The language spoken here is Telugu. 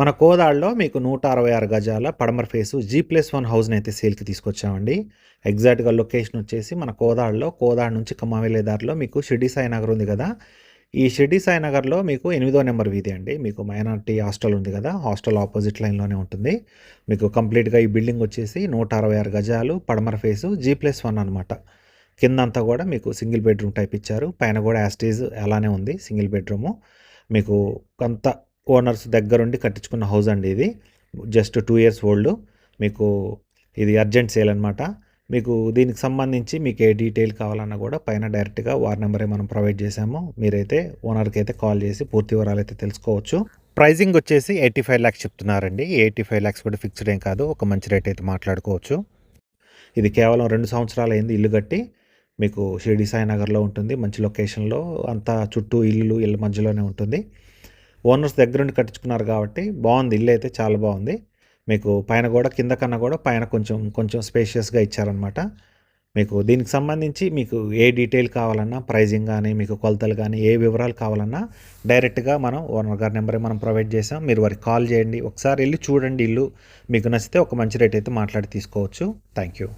మన కోదాడలో మీకు నూట అరవై ఆరు గజాల పడమర ఫేసు జీ ప్లస్ వన్ హౌస్ని అయితే సేల్కి తీసుకొచ్చామండి. ఎగ్జాక్ట్గా లొకేషన్ వచ్చేసి మన కోదాడలో కోదాడ నుంచి కమ్మావేలే దారిలో మీకు షిర్డి సాయి నగర్ ఉంది కదా. ఈ షిర్డి సాయి నగర్లో మీకు ఎనిమిదో నెంబర్ వీధి అండి. మీకు మైనార్టీ హాస్టల్ ఉంది కదా. హాస్టల్ ఆపోజిట్ లైన్లోనే ఉంటుంది. మీకు కంప్లీట్గా ఈ బిల్డింగ్ వచ్చేసి నూట అరవై ఆరు గజాలు పడమర ఫేసు జీ ప్లస్ వన్ అనమాట కిందంతా కూడా మీకు సింగిల్ బెడ్రూమ్ టైప్ ఇచ్చారు. పైన కూడా యాస్టీజ్ అలానే ఉంది సింగిల్ బెడ్రూము. మీకు కొంత ఓనర్స్ దగ్గరుండి కట్టించుకున్న హౌస్ అండి ఇది. జస్ట్ టూ ఇయర్స్ ఓల్డ్ మీకు ఇది అర్జెంట్ సేల్ అనమాట మీకు దీనికి సంబంధించి మీకు ఏ డీటెయిల్ కావాలన్నా కూడా పైన డైరెక్ట్గా వార్ నెంబరే మనం ప్రొవైడ్ చేసాము మీరైతే ఓనర్కి అయితే కాల్ చేసి పూర్తి వివరాలు అయితే తెలుసుకోవచ్చు. ప్రైజింగ్ వచ్చేసి ఎయిటీ ఫైవ్ ల్యాక్స్ చెప్తున్నారండి. ఎయిటీ ఫైవ్ ల్యాక్స్ కూడా ఫిక్స్డ్ ఏం కాదు. ఒక మంచి రేట్ అయితే మాట్లాడుకోవచ్చు. ఇది కేవలం రెండు సంవత్సరాలు అయింది ఇల్లు కట్టి. మీకు షిరిడి సాయి నగర్లో ఉంటుంది. మంచి లొకేషన్లో అంతా చుట్టూ ఇల్లు ఇళ్ళ మధ్యలోనే ఉంటుంది. ఓనర్స్ దగ్గరుండి కట్టించుకున్నారు కాబట్టి బాగుంది. ఇల్లు అయితే చాలా బాగుంది. మీకు పైన కూడా కింద కన్నా కూడా పైన కొంచెం కొంచెం స్పేషియస్గా ఇచ్చారనమాట మీకు దీనికి సంబంధించి మీకు ఏ డీటెయిల్ కావాలన్నా ప్రైజింగ్ కానీ మీకు కొలతలు కానీ ఏ వివరాలు కావాలన్నా డైరెక్ట్గా మనం ఓనర్ గారి నెంబరే మనం ప్రొవైడ్ చేసాం. మీరు వారికి కాల్ చేయండి. ఒకసారి వెళ్ళి చూడండి ఇల్లు. మీకు నచ్చితే ఒక మంచి రేట్ అయితే మాట్లాడి తీసుకోవచ్చు. Thank you